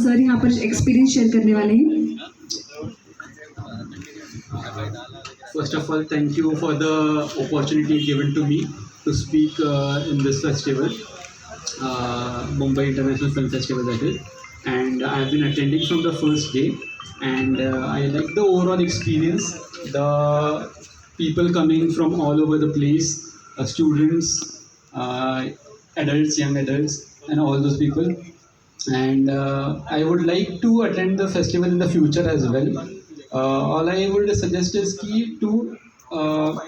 Sir यहाँ पर experience share करने वाले हैं First of all, thank you for the opportunity given to me to speak uh, in this festival, uh, Mumbai International Film Festival, that is. And I have been attending from the first day, and uh, I like the overall experience. The people coming from all over the place, uh, students, uh, adults, young adults, and all those people. And uh, I would like to attend the festival in the future as well. Uh, all I would suggest is key to uh,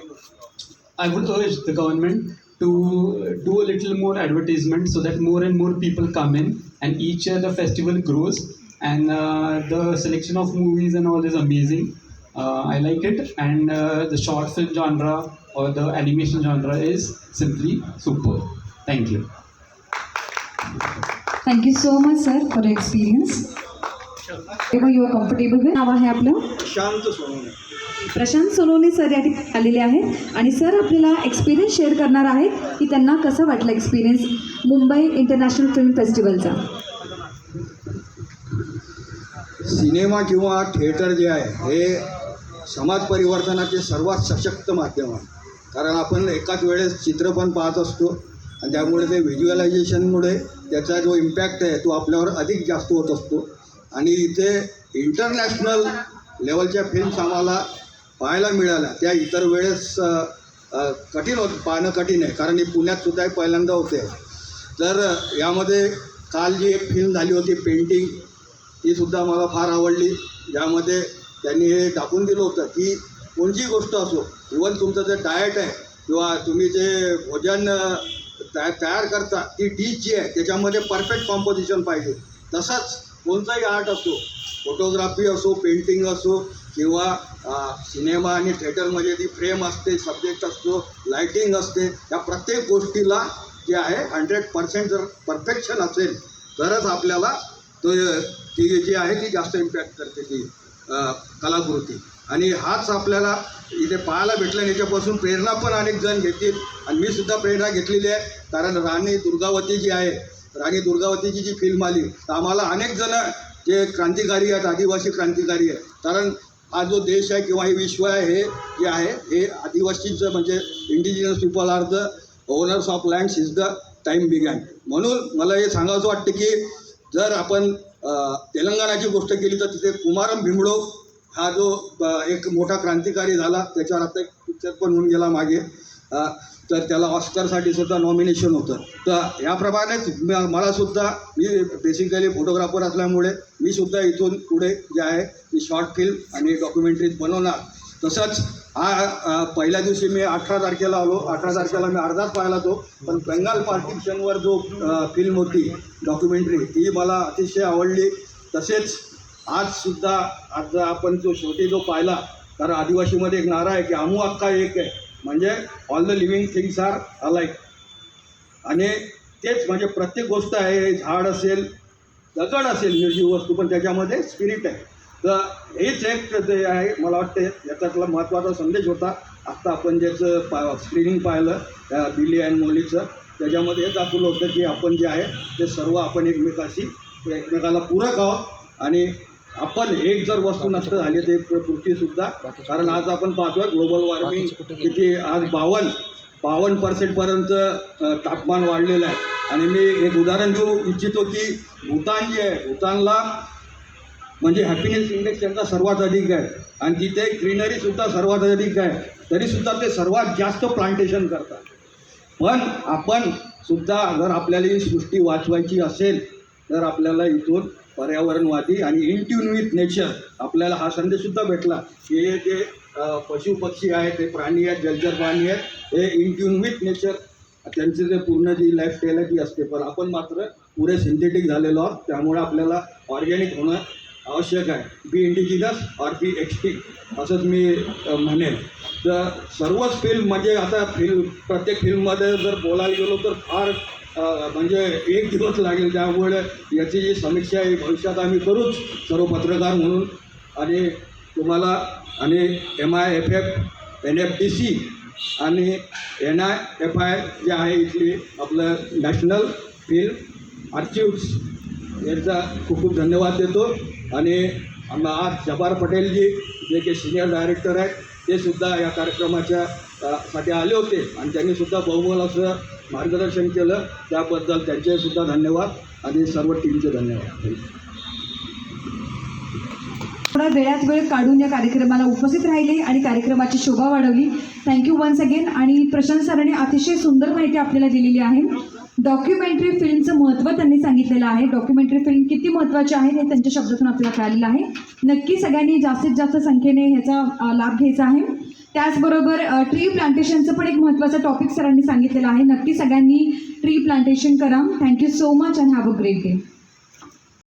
I would urge the government to do a little more advertisement so that more and more people come in and each year the festival grows and uh, the selection of movies and all is amazing. Uh, I like it and uh, the short film genre or the animation genre is simply super. Thank you. Thank you so much sir for experience you are comfortable with नाव आहे आपलं. Prashant Sonawane. Sir या ठिकाणी आलेले आहेत. आणि sir आपल्याला experience share करणार आहेत की त्यांना कसं वाटलं एक्सपिरियन्स मुंबई इंटरनॅशनल फिल्म फेस्टिवलचा सिनेमा किंवा थिएटर जे आहे हे समाज परिवर्तनाचे सर्वात सशक्त माध्यम आहे. कारण आपण एकाच वेळेस चित्रपण पाहत असतो. आणि त्यामुळे ते व्हिज्युअलायझेशनमुळे त्याचा जो इम्पॅक्ट आहे तो आपल्यावर अधिक जास्त होत असतो. आणि इथे इंटरनॅशनल लेवलच्या फिल्म्स आम्हाला पाहायला मिळाल्या. त्या इतर वेळेस कठीण होत पाहणं कठीण आहे. कारण हे पुण्यात सुद्धा पहिल्यांदा होते. तर यामध्ये काल जी एक फिल्म झाली होती पेंटिंग ती सुद्धा मला फार आवडली. ज्यामध्ये त्यांनी हे दाखवून दिलं होतं की कोणतीही गोष्ट असो इवन तुमचं जे डाएट आहे किंवा तुम्ही जे भोजन तया तयार करता. ती डी जी आहे त्याच्यामध्ये परफेक्ट कॉम्पोजिशन पाहिजे. तसंच कोणताही आर्ट असो फोटोग्राफी असो पेंटिंग असो किंवा सिनेमा आणि थिएटरमध्ये ती फ्रेम असते सब्जेक्ट असतो लाईटिंग असते या प्रत्येक गोष्टीला जे आहे हंड्रेड पर्सेंट जर परफेक्शन असेल तरच आपल्याला तो ती जी आहे ती जास्त इम्पॅक्ट करते ती कलाकृती. आणि हाच आपल्याला इथे पाहायला भेटलं आणि याच्यापासून प्रेरणा पण अनेक जण घेतील. आणि मी सुद्धा प्रेरणा घेतलेली आहे. कारण राणी दुर्गावती जी आहे राणी दुर्गावतीची जी फिल्म आली तर आम्हाला अनेक जण जे क्रांतिकारी आहेत आदिवासी क्रांतिकारी आहेत कारण हा जो देश आहे किंवा हे विश्व आहे हे जे आहे हे आदिवासीचं म्हणजे indigenous people are the owners of land is the time began म्हणून मला हे सांगायचं वाटतं की जर आपण तेलंगणाची गोष्ट केली तर तिथे कुमारम भीमडो हा जो एक मोठा क्रांतिकारी झाला त्याच्यावर आता एक पिक्चर पण होऊन गेला मागे. तर त्याला ऑस्करसाठी सुद्धा नॉमिनेशन होतं. तर याप्रमाणेच मला सुद्धा मी बेसिकली फोटोग्राफर असल्यामुळे मी सुद्धा इथून पुढे जे आहे मी शॉर्ट फिल्म आणि डॉक्युमेंटरीज बनवणार. तसंच हा पहिल्या दिवशी मी अठरा तारखेला आलो. अठरा तारखेला मी अर्धाच पाहिला तो पण बेंगाल पार्टिशनवर जो फिल्म होती डॉक्युमेंटरी ती मला अतिशय आवडली. तसेच आजसुद्धा आज आपण जो शेवटी जो पाहिला तर आदिवासीमध्ये एक नारा आहे की आमू अक्का एक आहे. म्हणजे all the living things are alike आणि तेच म्हणजे प्रत्येक गोष्ट आहे झाड असेल दगड असेल निर्जीव वस्तू पण त्याच्यामध्ये स्पिरिट आहे. तर हेच एक ते आहे मला वाटते याच्यातला महत्त्वाचा संदेश होता. आत्ता आपण ज्याचं पा स्क्रीनिंग पाहिलं त्या बिली अँड मोलीचं त्याच्यामध्ये हे दाखवलं होतं की आपण जे आहे ते सर्व आपण एकमेकाशी एकमेकाला पूरक आहोत. आणि आपण एक जर वस्तू नष्ट झाली ते पृथ्वीसुद्धा कारण आज आपण पाहतोय ग्लोबल वॉर्मिंग किती आज बावन्न बावन्न पर्सेंटपर्यंत तापमान वाढलेलं आहे. आणि मी एक उदाहरण देऊ इच्छितो की भूतान जे आहे भूतानला म्हणजे हॅपीनेस इंडेक्स त्यांचा सर्वात अधिक आहे. आणि तिथे ग्रीनरीसुद्धा सर्वात अधिक आहे. तरीसुद्धा ते सर्वात जास्त प्लांटेशन करतात. पण आपण सुद्धा जर आपल्याला ही सृष्टी वाचवायची असेल तर आपल्याला इथून पर्यावरणवादी आणि इन ट्यून विथ नेचर आपल्याला हा संदेशसुद्धा भेटला की हे जे पशु पक्षी आहेत ते प्राणी आहेत जलचर प्राणी आहेत हे इन ट्यून विथ नेचर त्यांची जे पूर्ण जी लाईफस्टाईल आहे ती असते. पण आपण मात्र पुरे सिंथेटिक झालेलो आहोत. त्यामुळे आपल्याला ऑर्गॅनिक होणं आवश्यक आहे. बी इंडिजिनस ऑर बी एक्सटिक असंच मी म्हणेन. तर सर्वच फिल्म म्हणजे आता फिल्म प्रत्येक फिल्ममध्ये जर बोलायला गेलो तर फार म्हणजे एक दिवस लागेल त्यामुळे याची जी समीक्षा आहे भविष्यात आम्ही करूच सर्व पत्रकार म्हणून. आणि तुम्हाला आणि M I F F N F D C आणि एन आय एफ आय जे आहे इथली आपलं नॅशनल फिल्म आर्चिव्स यांचा खूप खूप धन्यवाद देतो. आणि आज जबार पटेलजी जे काही सिनियर डायरेक्टर आहेत ते सुद्धा या कार्यक्रमाच्या साठी आले होते. आणि त्यांनीसुद्धा बहुमोल असं मार्गदर्शन केलं त्याबद्दल त्यांचे सुद्धा धन्यवाद आणि सर्व टीमचे धन्यवाद. थोडा वेळात वेळ काढून या कार्यक्रमाला उपस्थित राहिले आणि कार्यक्रमाची शोभा वाढवली. थँक्यू वन्स अगेन आणि प्रशांत सरांनी अतिशय सुंदर माहिती आपल्याला दिलेली आहे. डॉक्युमेंटरी फिल्मचं महत्त्व त्यांनी सांगितलेलं आहे. डॉक्युमेंटरी फिल्म किती महत्त्वाची आहे हे त्यांच्या शब्दातून आपल्याला कळालेलं आहे. नक्की सगळ्यांनी जास्तीत जास्त संख्येने ह्याचा लाभ घ्यायचा आहे. त्याचबरोबर ट्री प्लांटेशनचं पण एक महत्त्वाचा टॉपिक सरांनी सांगितलेलं आहे. नक्की सगळ्यांनी ट्री प्लांटेशन करा. Thank you so much and have a great day